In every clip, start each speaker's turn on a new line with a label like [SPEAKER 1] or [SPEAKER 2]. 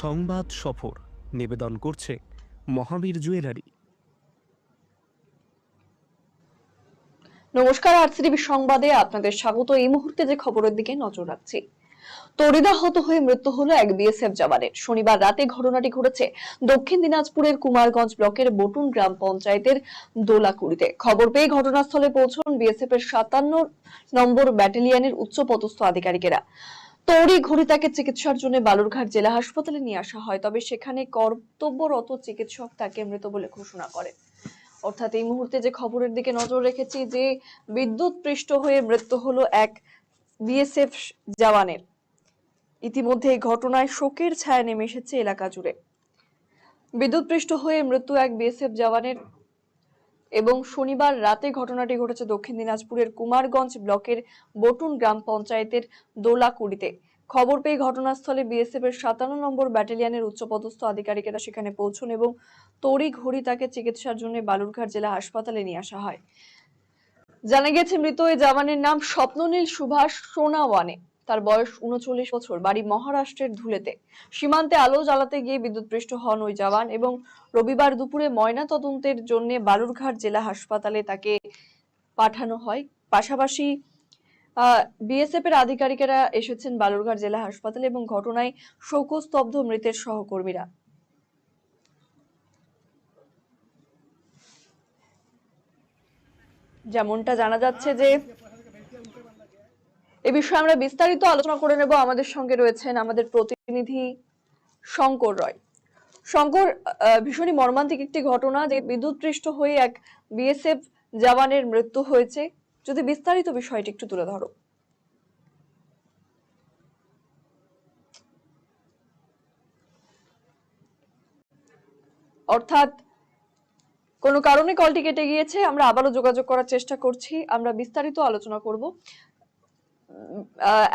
[SPEAKER 1] সংবাদ সফর নিবেদন করছে মহাবীর জুয়েলারি।
[SPEAKER 2] নমস্কার আরসিটিভি সংবাদে আপনাদের স্বাগত। এই মুহূর্তে যে খবরের দিকে নজর রাখছি তরিদাহত হয়ে মৃত্যু হলো এক বিএসএফ জওয়ানের। শনিবার রাতে ঘটনাটি ঘটেছে দক্ষিণ দিনাজপুরের কুমারগঞ্জ ব্লকের বটুন গ্রাম পঞ্চায়েতের দোলাকুড়িতে। খবর পেয়ে ঘটনাস্থলে পৌঁছন বিএসএফ এর সাতান্ন নম্বর ব্যাটালিয়নের উচ্চপদস্থ আধিকারিকেরা। তড়ি ঘড়ি চিকিৎসার জন্য বালুরঘাট জেলা হাসপাতালে নিয়ে আসা হয়, তবে সেখানে কর্তব্যরত চিকিৎসক তাকে মৃত বলে ঘোষণা করেন অর্থাৎ এই মুহূর্তে যে খবরের দিকে নজর রেখেছি যে বিদ্যুৎ পৃষ্ঠ হয়ে মৃত্যু হলো এক বিএসএফ জওয়ানের। ইতিমধ্যে এই ঘটনায় শোকের ছায়া নেমে এসেছে এলাকা জুড়ে। বিদ্যুৎ পৃষ্ঠ হয়ে মৃত্যু এক বিএসএফ জওয়ানের। এবং শনিবার রাতে ঘটনাটি ঘটেছে দক্ষিণ দিনাজপুরের কুমারগঞ্জ ব্লকের বটুন গ্রাম পঞ্চায়েতের দোলাকুড়িতে। খবর পেয়ে ঘটনাস্থলে বিএসএফ এর সাতান্ন নম্বর ব্যাটালিয়নের উচ্চপদস্থ আধিকারিকেরা সেখানে পৌঁছন এবং তড়ি ঘড়ি তাকে চিকিৎসার জন্য বালুরঘাট জেলা হাসপাতালে নিয়ে আসা হয়। জানা গেছে, মৃত এই জওয়ানের নাম স্বপ্ননীল সুভাষ সোনাওয়ানে। তার বয়স উনচল্লিশ বছর, বাড়ি মহারাষ্ট্রের ধুলেতে। সীমান্তে আলো জ্বালাতে গিয়ে বিদ্যুৎপৃষ্ট হন ওই জওয়ান এবং রবিবার দুপুরে ময়না তদন্তের জন্য বালুরঘাট জেলা হাসপাতালে তাকে পাঠানো হয়। পাশাপাশি বিএসএফ এর আধিকারিকেরা এসেছেন বালুরঘাট জেলা হাসপাতালে এবং ঘটনায় শোকস্তব্ধ মৃতের সহকর্মীরা। যেমনটা জানা যাচ্ছে যে বিষয়ে আমরা বিস্তারিত আলোচনা করে নেব। আমাদের সঙ্গে রয়েছেন আমাদের প্রতিনিধি শঙ্কর রয়। শঙ্কর ভীষণই মর্মান্তিক একটি ঘটনা যে বিদ্যুৎপৃষ্ট হয়ে এক বিএসএফ জওয়ানের মৃত্যু হয়েছে। যদি বিস্তারিত বিষয়টি একটু তুলে ধরো। অর্থাৎ কোনো কারণে কলটি কেটে গিয়েছে, আমরা আবারও যোগাযোগ করার চেষ্টা করছি। আমরা বিস্তারিত আলোচনা করব।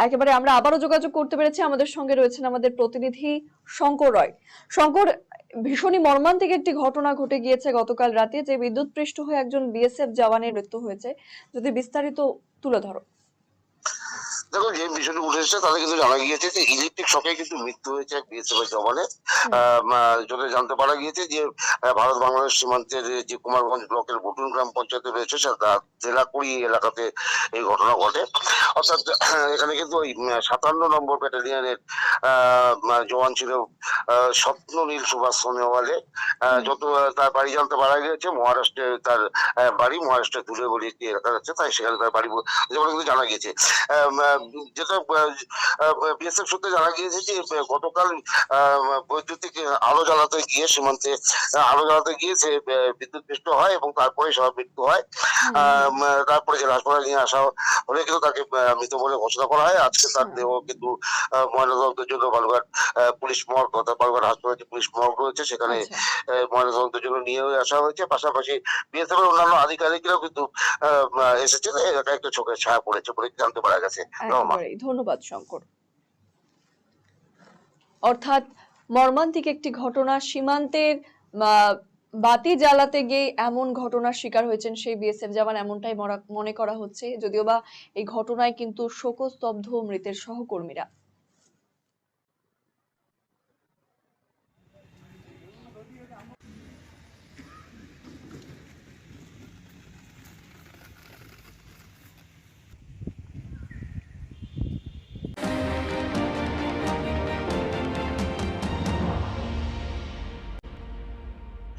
[SPEAKER 2] একেবারে আমরা আবারও যোগাযোগ করতে পেরেছি। আমাদের সঙ্গে রয়েছেন আমাদের প্রতিনিধি শঙ্কর রয়। শঙ্কর, ভীষণই মর্মান্তিক একটি ঘটনা ঘটে গিয়েছে গতকাল রাতে, যে বিদ্যুৎ পৃষ্ঠ হয়ে একজন বিএসএফ জওয়ানের মৃত্যু হয়েছে। যদি বিস্তারিত তুলে ধরো।
[SPEAKER 3] দেখো যে বিষয়টি উঠে এসেছে তাদের কিন্তু জানা গিয়েছে যে ইলেকট্রিক শকে কিন্তু মৃত্যু হয়েছে এক বিএসএফ এর যেটা জানতে পারা গিয়েছে যে ভারত বাংলাদেশ সীমান্তের যে কুমারগঞ্জ ব্লকের বটুন গ্রাম পঞ্চায়েতে রয়েছে সে তার জেলাকুড়ি এলাকাতে এই ঘটনা ঘটে। অর্থাৎ এখানে কিন্তু ওই সাতান্ন নম্বর ব্যাটালিয়নের জওয়ান ছিল আহ, স্বপ্ননীল সুভাষ সোনেওয়ালে যত তার বাড়ি জানতে পারা গিয়েছে মহারাষ্ট্রে তার বাড়ি মহারাষ্ট্রের দূরে বলে একটি এলাকা আছে তাই সেখানে তার বাড়ি যেমন কিন্তু জানা আহ, যেটা বিএসএফ সূত্রে জানা গিয়েছে যে গতকাল বৈদ্যুতিক আলো জ্বালাতে গিয়ে সীমান্তে আলো জ্বালাতে গিয়ে সে আহ, বিদ্যুৎ পৃষ্ঠ হয় এবং তারপরে সব মৃত্যু হয়। তারপরে জেলা হাসপাতালে নিয়ে আসা হলে কিন্তু তাকে মৃত বলে ঘোষণা করা হয়। আজকে তার দেহ কিন্তু ময়নাতদন্তের জন্য বালুঘাট পুলিশ মর্গ অর্থাৎ বালুঘাট হাসপাতালে যে পুলিশ মর্গ রয়েছে। সেখানে
[SPEAKER 2] আচ্ছা।
[SPEAKER 3] ময়নাতদন্তের জন্য নিয়ে আসা হয়েছে। পাশাপাশি বিএসএফ এর অন্যান্য আধিকারিকরাও কিন্তু আহ, এসেছেন। এলাকায় চোখের ছায়া পড়েছে বলে জানতে পারা গেছে।
[SPEAKER 2] একেবারেই ধন্যবাদ, শঙ্কর। অর্থাৎ মর্মান্তিক একটি ঘটনা, সীমান্তের বাতি জ্বালাতে গিয়ে এমন ঘটনার শিকার হয়েছেন সেই বিএসএফ জওয়ান, এমনটাই মনে করা হচ্ছে, যদিও বা এই ঘটনায় কিন্তু শোকস্তব্ধ মৃতের সহকর্মীরা।